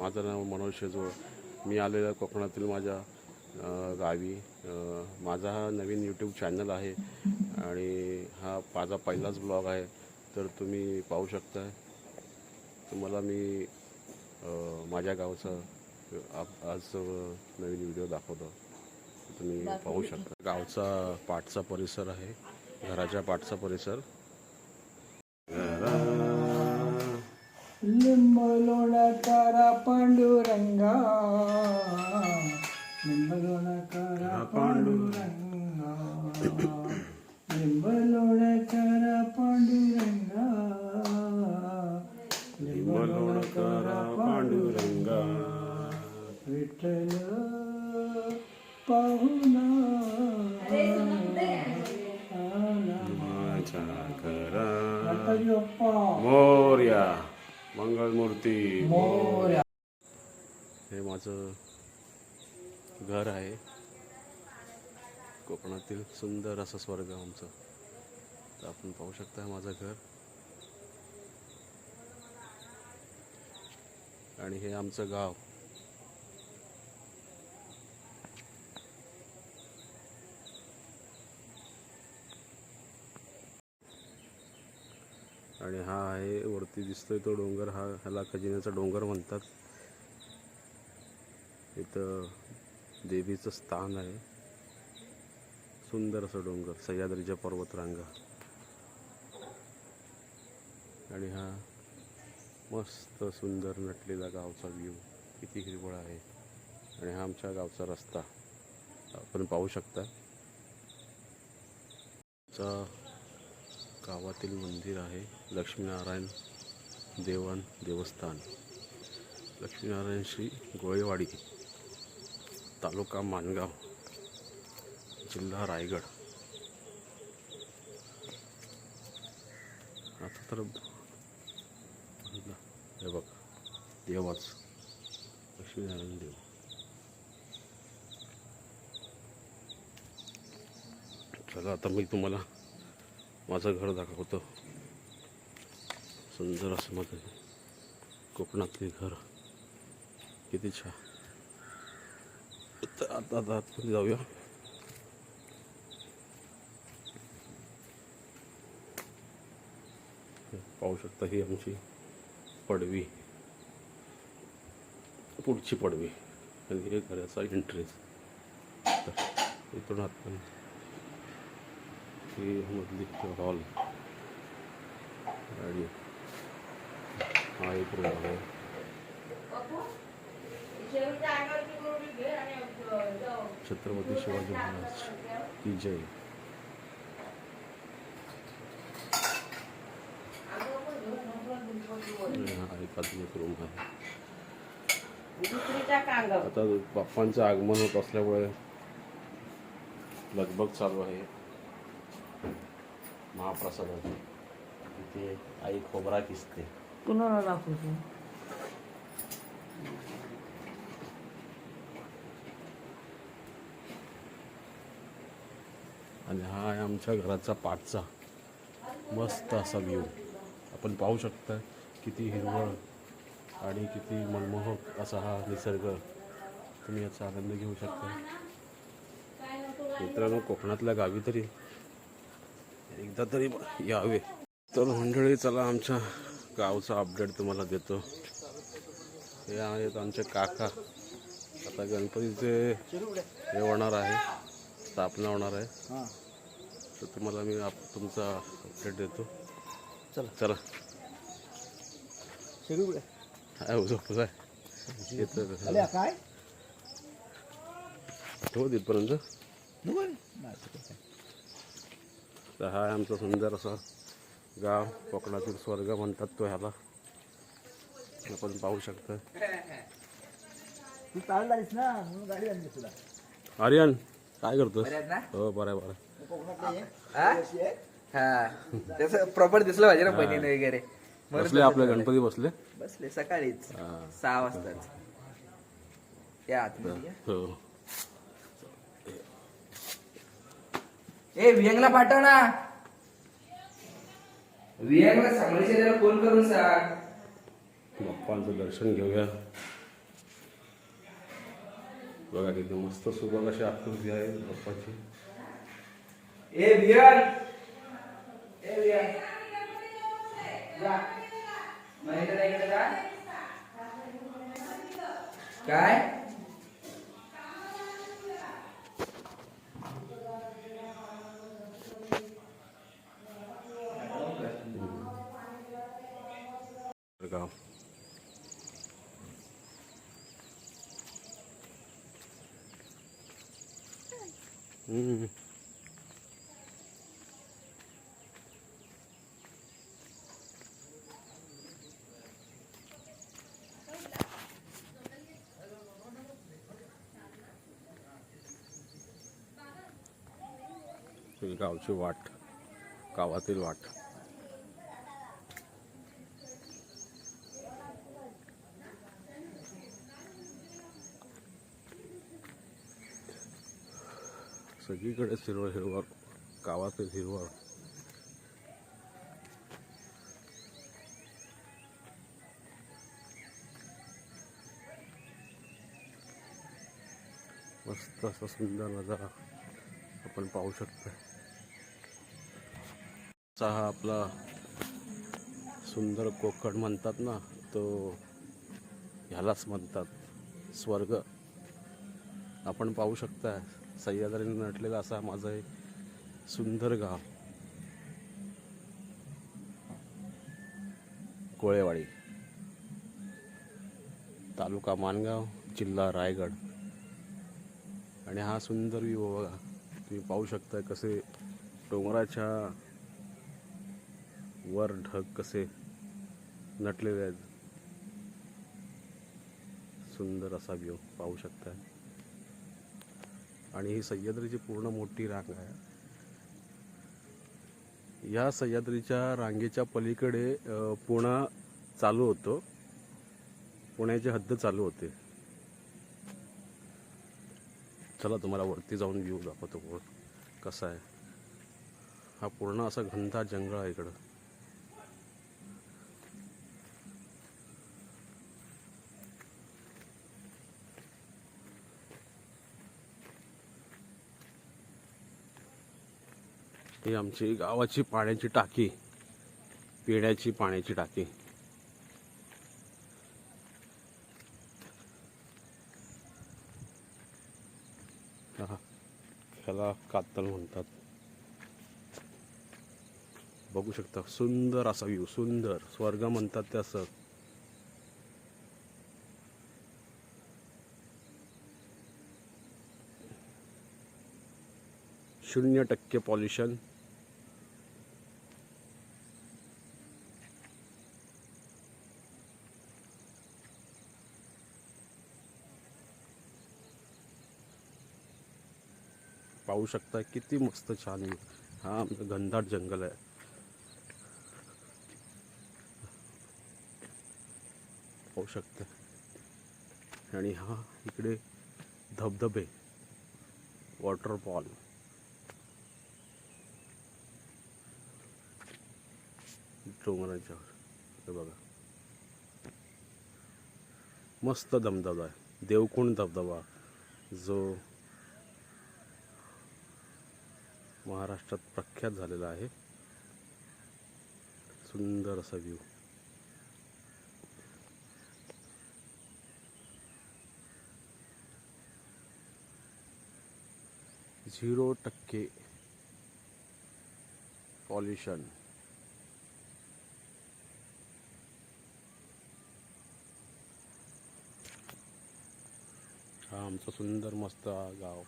माझं नाव मनोज शेजवळ. मी आलेलं कोकणातील माझ्या गावी. माझा हा नवीन यूट्यूब चॅनल आहे आणि हा माझा पहिलाच ब्लॉग आहे. तर तुम्ही पाहू शकता. तुम्हाला मी माझ्या गावचा आज नवीन व्हिडिओ दाखवतो. तुम्ही पाहू शकता. गावचा पाठचा परिसर आहे. घराच्या पाठचा परिसर. లింబలోన కర పాండురంగ. లింబలోన కర పాండురంగ. లింబలోన కర పాండురంగ. లింబలోన కర పాండురంగ. విఠల పహునా మోర్యా. मंगळमूर्ती. हे माझं घर आहे. कोकणातील सुंदर असं स्वर्ग आमचं. तर आपण पाहू शकता माझं घर. आणि हे आमचं गाव. आणि हा आहे वरती दिसतोय तो डोंगर. हा ह्याला खजिन्याचा डोंगर म्हणतात. इथं देवीचं स्थान आहे. सुंदर असं डोंगर सह्याद्रीच्या पर्वतरांगा. आणि हा मस्त सुंदर नटलेला गावचा व्ह्यू किती हिरवळ आहे. आणि हा आमच्या गावचा रस्ता आपण पाहू शकता. गावातील मंदिर आहे लक्ष्मीनारायण देवन देवस्थान. लक्ष्मीनारायण श्री गोळेवाडी तालुका मानगाव जिल्हा रायगड. आता तर हे बघ देवाच लक्ष्मीनारायण देव. चला आता मी तुम्हाला माझं घर दाखवतो सुंदर असं माझं कोकणातली घर. किती छान. तर आता आता आतमध्ये जाऊया. पाहू शकता ही आमची पडवी. पुढची पडवी. आणि हे घराचा एंट्रीज तर इथून आतमध्ये. ही मधली हॉल आणि हा एक रूम आहे. छत्रपती शिवाजी महाराज. की जय. आता बाप्पांचं आगमन होत असल्यामुळे लगबग चालू आहे. महाप्रसादाची. तिथे आई खोबरा किसते. कुणाला दाखवतो? आणि हा आहे आमच्या घराचा पाठचा. मस्त असा व्ह्यू आपण पाहू शकता किती हिरवळ आणि किती मनमोहक असा हा निसर्ग. तुम्ही याचा आनंद घेऊ शकता. मित्रांनो कोकणातल्या गावी तरी एकदा तरी यावे. तर मंडळी चला आमच्या गावचा अपडेट तुम्हाला देतो. हे आहेत आमचे काका. आता गणपतीचे हे होणार आहे. स्थापना होणार आहे. तर तुम्हाला मी आप तुमचा अपडेट देतो. चला. चला. काय झोपच आहे येतं आल्या काय? हो तिथपर्यंत. तर हा आहे आमचा सुंदर असा गाव कोकणातील स्वर्ग म्हणतात तो ह्याला. आपण पाहू शकता. तू ना म्हणून गाडी आणली तुला. आर्यन काय करतोस? बरे आहेत ना? हो बरं आहे, बरं आहे. हा? हा. त्याच प्रॉपर दिसलं पाहिजे ना बनीन वगैरे. म्हणून बसले आपले गणपती बसले. बसले सकाळीच. सहा वाजताच. या आतमध्ये या. हो. ए वियंगला पाठव ना. वियंगला सांगलीच्या त्याला फोन करून सांग? बाप्पांचं दर्शन घेऊया. बघा किती मस्त सुबक अशी आकृती आहे बाप्पाची. ए बियर ए बियर जा. महेंद्र इकडे जा. काय? गाव हम्म. गावची वाट गावातील वाट सगळीकडे हिरवळ हिरवळ गावातील हिरवळ. मस्त असा सुंदर नजारा आपण पाहू शकतो चा हा आपला सुंदर कोकण म्हणतात ना तो ह्यालाच म्हणतात स्वर्ग. आपण पाहू शकता सह्याद्रीने नटलेला असा माझं एक सुंदर गाव. कोळेवाडी. तालुका मानगाव जिल्हा रायगड. आणि हा सुंदर व्ह्यू बघा. तुम्ही पाहू शकता कसे डोंगराच्या वर ढग कसे नटलेले आहेत. सुंदर असा व्ह्यू पाहू शकता आणि ही सह्याद्रीची पूर्ण मोठी रांग आहे. या सह्याद्रीच्या रांगेच्या पलीकडे पुणा चालू होतो. पुण्याची हद्द चालू होते. चला तुम्हाला वरती जाऊन व्ह्यू दाखवतो पूर्ण कसा आहे. हा पूर्ण असा घनता जंगल आहे इकडं. ही आमची गावाची पाण्याची टाकी. पिण्याची पाण्याची टाकी. ह्याला कातल म्हणतात. बघू शकता सुंदर असा व्ह्यू सुंदर. स्वर्ग म्हणतात ते असं. शून्य टक्के पॉल्युशन पाहू शकता किती मस्त छान हा आमचं घनदाट जंगल आहे. पाहू शकता. आणि हा इकडे धबधबे वॉटरफॉल डोंगराच्या हे बघा. मस्त धबधबा आहे. देवकुंड धबधबा. जो महाराष्ट्रात प्रख्यात झालेला आहे. सुंदर असा व्ह्यू झिरो टक्के पॉल्युशन हा आमचा सुंदर मस्त गाव.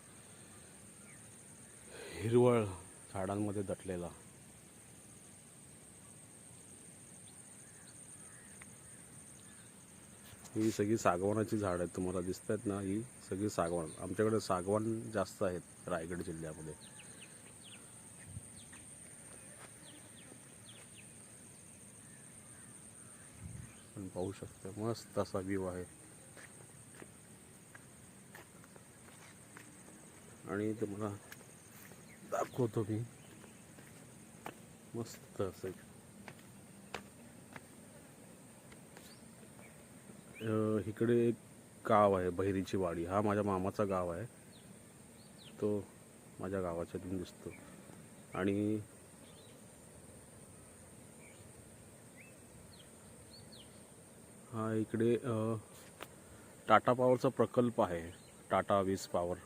हिरवळ झाडांमध्ये दटलेला. ही सगळी सागवानाची झाड आहेत तुम्हाला दिसत आहेत ना ही सगळी सागवान. आमच्याकडे सागवान जास्त आहेत रायगड जिल्ह्यामध्ये. पण पाहू शकता मस्त असा व्ह्यू आहे. आणि तुम्हाला दाखवतो मी मस्त असं इकडे एक गाव आहे बहिरीची वाडी. हा माझ्या मामाचा गाव आहे. तो माझ्या गावाच्या इथून दिसतो. आणि हा इकडे टाटा पॉवरचा प्रकल्प आहे. टाटा वीज पॉवर.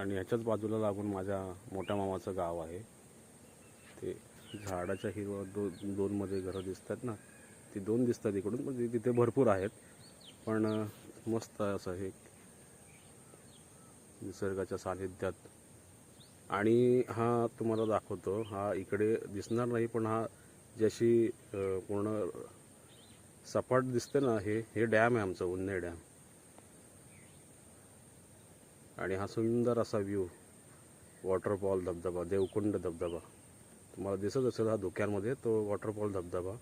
आणि ह्याच्याच बाजूला लागून माझ्या मोठ्या मामाचं गाव आहे. ते झाडाच्या हिरवा दो दोनमध्ये घरं दिसतात ना ती दोन दिसतात इकडून म्हणजे तिथे भरपूर आहेत. पण मस्त आहे असं हे निसर्गाच्या सानिध्यात. आणि हा तुम्हाला दाखवतो हा इकडे दिसणार नाही पण हा जशी पूर्ण सपाट दिसते ना हे हे डॅम आहे आमचं उन्हे डॅम. आणि हा सुंदर असा व्ह्यू वॉटरफॉल धबधबा देवकुंड धबधबा. तुम्हाला दिसत असेल हा धुक्यांमध्ये तो वॉटरफॉल धबधबा.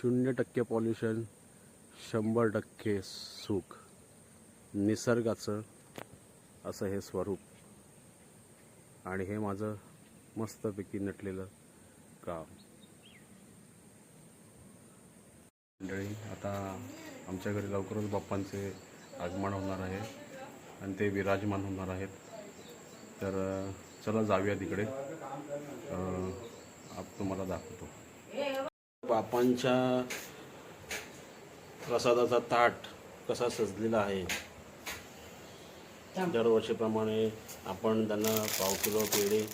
शून्य टक्के पॉल्युशन शंभर टक्के सुख. निसर्गाचं असं हे स्वरूप. आणि हे माझं मस्तपैकी नटलेलं गाव मंडळी आता आमच्या घरी लवकरच बाप्पांचे आगमन होणार आहे आणि ते विराजमान होणार आहेत. तर चला जाऊया तिकडे. आप तुम्हाला दाखवतो. बापांच्या प्रसादाचा ताट कसा सजलेला आहे दरवर्षीप्रमाणे आपण त्यांना पाव किलो पेढे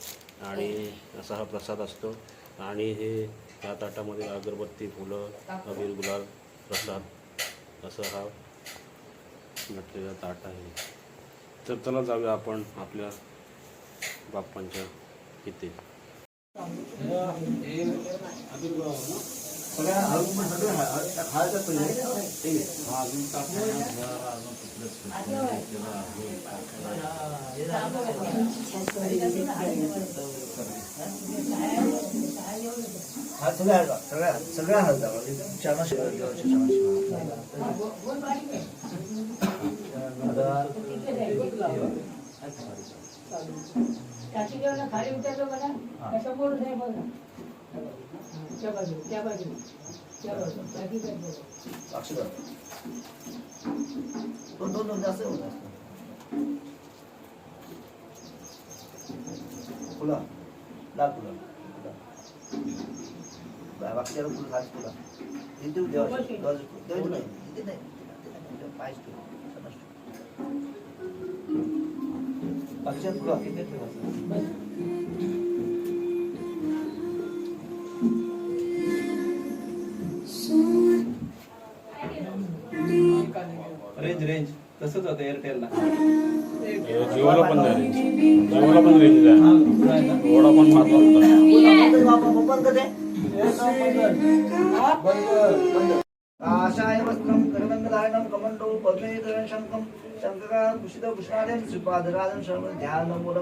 आणि असा हा प्रसाद असतो. आणि हे या ताटामध्ये अगरबत्ती फुलं अबीर गुलाल प्रसाद असं हा नटलेला ताट आहे. तर चला जाऊया आपण आपल्या बाप्पांच्या इथे. सगळ्या हळू सगळं हळद पहिले हा सगळ्या हळद सगळ्या सगळ्या हळद चरणा शिवाय देवाच्या शिवाय खाली उतरलो बघा. बघा. त्या बाजू त्या बाजू त्या बाजू जागी अक्षर दोन दोन दोन जास्त होत फुला लाल फुलं बाकीच्या फुलं खास फुला इथे देवाच्या देवाचं नाही इथे नाही बाकीच्या फुलं इथे ठेवा रेंज रेंज तसंच होतं एअरटेलला जिओला पण नाही जिओला पण रेंज आहे मारला होता आशाय शर्मं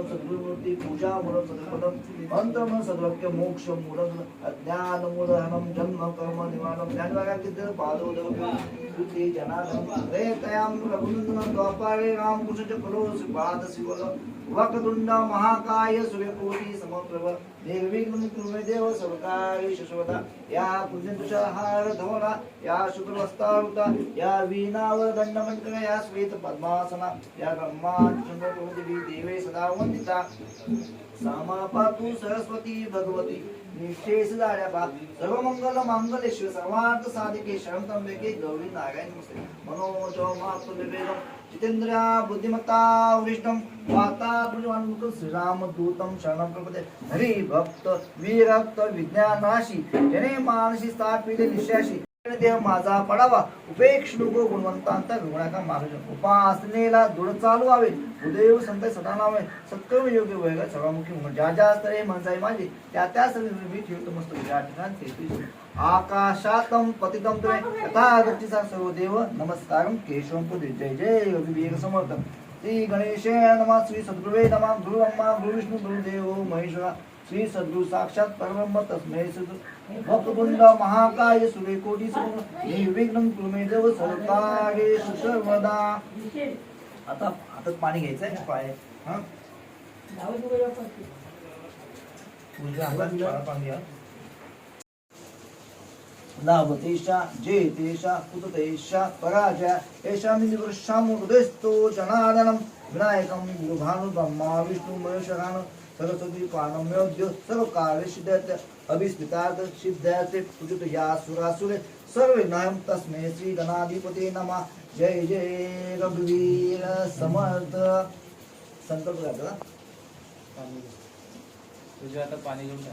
सद्गुरुमूर्ति पूजामूलं सद्पदं मन्त्रमूलं सद्वाक्य मोक्षमूलं अज्ञानमूलहनं जन्म कर्म निवारणं ज्ञानवाक्यस्य पादोदकं कृते जनार्दनं प्रेतयां रघुनन्दनं द्वापारे रामकृष्ण महाकाय समप्रभ। या पूजनहार या शुक्रवस्तारुता या वीणावर या श्वेत पद्मासना या ब्रह्मा देवे सदा वंदिता सामा सरस्वती भगवती निष्ठेस झाड्यापा सर्व मंगल मंगलेश्वर सर्वार्थ साधिके शरण त्र्यंबके गौरी नारायण नमस्ते. मनोज मातुर्वेदम जितेंद्रिया बुद्धिमत्ता वरिष्ठम वाता तुझवान्मुख श्रीराम दूतम शरणं प्रपदे हरि भक्त विरक्त विज्ञानाशी जने मानसी स्थापिले निश्याशी देह माझा पडावा. उपेक्ष नको गुणवंतांता गुणाका मार्ग उपासनेला दृढ चालू हवे उदय संत सदानावे सत्कर्म योग्य वैग सर्वमुखी म्हणून ज्या ज्या स्तरे मनसाई माझे त्या त्या स्तरे मी ठेवतो मस्त ज्या ठिकाणी आकाशातम पतितम तुमे तथा गतीचा सर्व देव नमस्कार केशवम पुढे जय जय योगी विवेक समर्थ. श्री गणेशे नमः. श्री सद्गुरुवे नमः. गुरु अम्मा गुरु विष्णू गुरुदेव महेश्वरा. श्री सद्गुरु साक्षात परब्रह्म तस्मै सद्गुरु भक्तवृंद महाकाय सूर्यकोटी समूह निर्विघ्न कृमे देव सर्वकार्येषु सुसर्वदा। आता आता पाणी घ्यायचंय पाय हा? लाभतेशा जयतेशा कुततेशा पराजया एषा निवृषामुदस्तो जनार्दनं विनायकं गुरुभानु ब्रह्मा विष्णु महेश्वरान्। सरस्वती पाणम्योद्य सर्वकार्य सिद्धार्थ अभिस्मितार्थ सिद्धार्थे पूजित या सुरासुरे सर्वे नयं श्री गणाधिपते नमः। जय जय रघुवीर समर्थ। संकल्प करायचा आता पाणी घेऊन जा.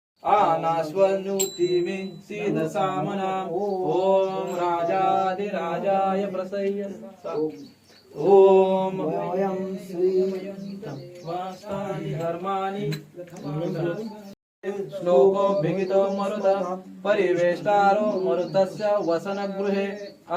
सिद्ध सामना ओम राजाधिराजाय प्रसय्य। ओम वयं श्री वास्तानि धर्माणि श्लोको भिगितो मरुत। परिवेष्टारो मरुतस्य वसनगृहे।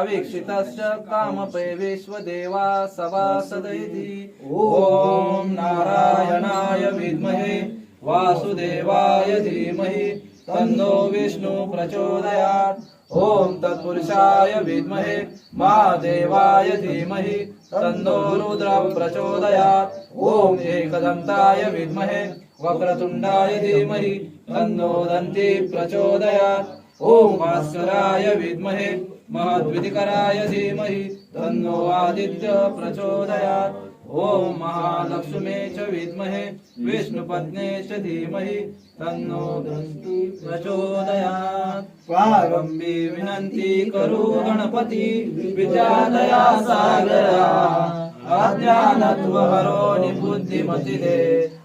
अवीक्षितस्य कामपे विश्वदेवा सभासद इति ॐ नारायणाय विद्महे। वासुदेवाय धीमहि तन्नो विष्णु प्रचोदयात्। ॐ तत्पुरुषाय विद्महे महादेवाय धीमहि तन्नो रुद्र प्रचोदयात्। ॐ एकदन्ताय विद्महे वक्रतुण्डाय धीमहि तन्नो दन्ति प्रचोदयात्। ॐ भास्कराय विद्महे महद्विधिकराय धीमहि तन्नो आदित्य प्रचोदयात्। ॐ महालक्ष्मे च विद्महे विष्णुपत्ने च धीमहि तन्नो दन्ती प्रचोदयात्। प्रारम्भे विनंती करो गणपती विद्यादया सागरा। अज्ञानत्वहरो दे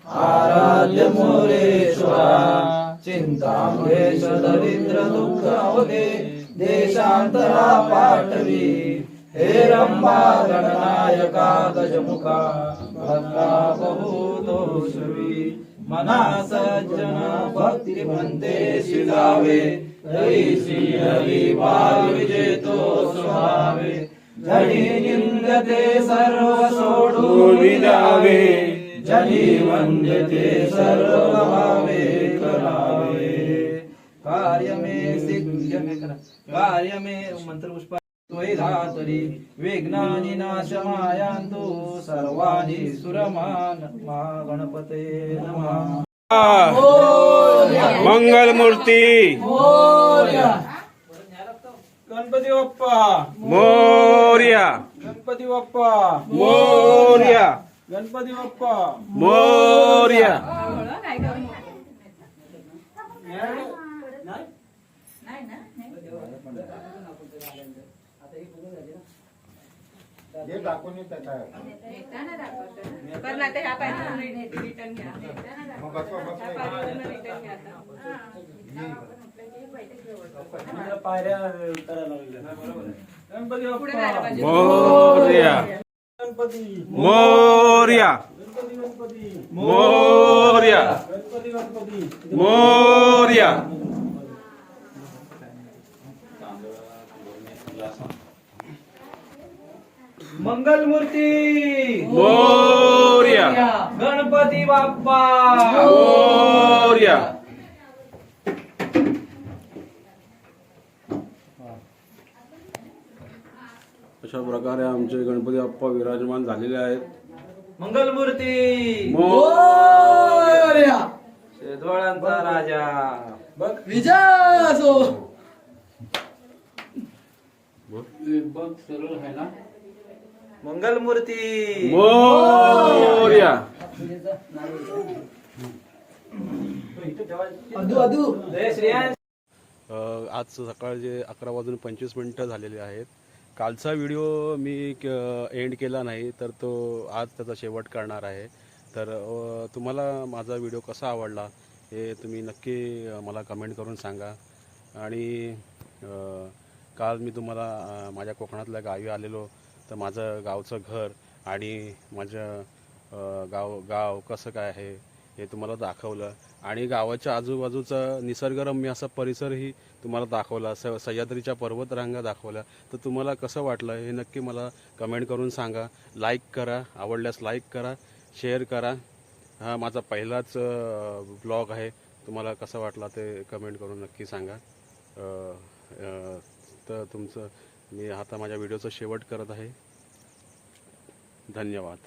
आराध्य मोरेश्वरा। चिंतामहेश दरिद्र दुःख देशान्तरा पाठवी। हे रंबा गणनायका गजमुखा भक्ता बहुतोषवी मना सज्जन भक्ती म्हणते शिजावे तैसी हरि बाल विजेतो स्वभावे जनी निंदते सर्व सोडून विजावे जनी वंदते सर्व भावे करावे। कार्य में सिद्ध कार्य में मंत्र पुष्प त्वयि धातरी विघ्नानि नाशमायान्तु सर्वाणि सुरमान मा गणपते नमः। मंगलमूर्ती। गणपती बाप्पा मोर्या। गणपती बाप्पा मोर्या। गणपती बाप्पा मोर्या पण आता ह्या पाहिजे रिटर्न घ्या. ह्या पाहिजे रिटर्न घ्या आता. पायऱ्या करायला लागल्या. गणपती पुढे बाप्पा जायला पाहिजे. मोर्या. गणपती. मोर्या. गणपती गणपती. मोर्या. गणपती गणपती. मोर्या. मंगलमूर्ती. मोर्या. गणपती बाप्पा. मोर्या. अशा प्रकारे आमचे गणपती बाप्पा विराजमान झालेले आहेत. मंगलमूर्ती. मोरया. शेजवाळांचा राजा. बघ. विजय असो. मंगलमूर्ती मोर्या अदू अदू जय श्रीयान अ, आज सकाळचे अकरा वाजून पंचवीस मिनटं झालेली आहेत. कालचा व्हिडिओ मी एंड केला नाही तर तो आज त्याचा शेवट करणार आहे. तर तुम्हाला माझा व्हिडिओ कसा आवडला हे तुम्ही नक्की मला कमेंट करून सांगा. आणि काल मी तुम्हाला माझ्या कोकणातल्या गावी आलेलो. तर माझं गावचं घर आणि माझं गाव गाव कसं काय आहे हे तुम्हाला दाखवलं. आणि गावाच्या आजूबाजूचा निसर्गरम्य असा परिसरही तुम्हाला दाखवला. स सह्याद्रीच्या पर्वतरांगा दाखवल्या. तर तुम्हाला कसं वाटलं हे नक्की मला कमेंट करून सांगा. लाईक करा. आवडल्यास लाईक करा. शेअर करा. हा माझा पहिलाच ब्लॉग आहे. तुम्हाला कसा वाटला ते कमेंट करून नक्की सांगा. तर तुमचं मी आता माझ्या व्हिडिओचं शेवट करत आहे. धन्यवाद.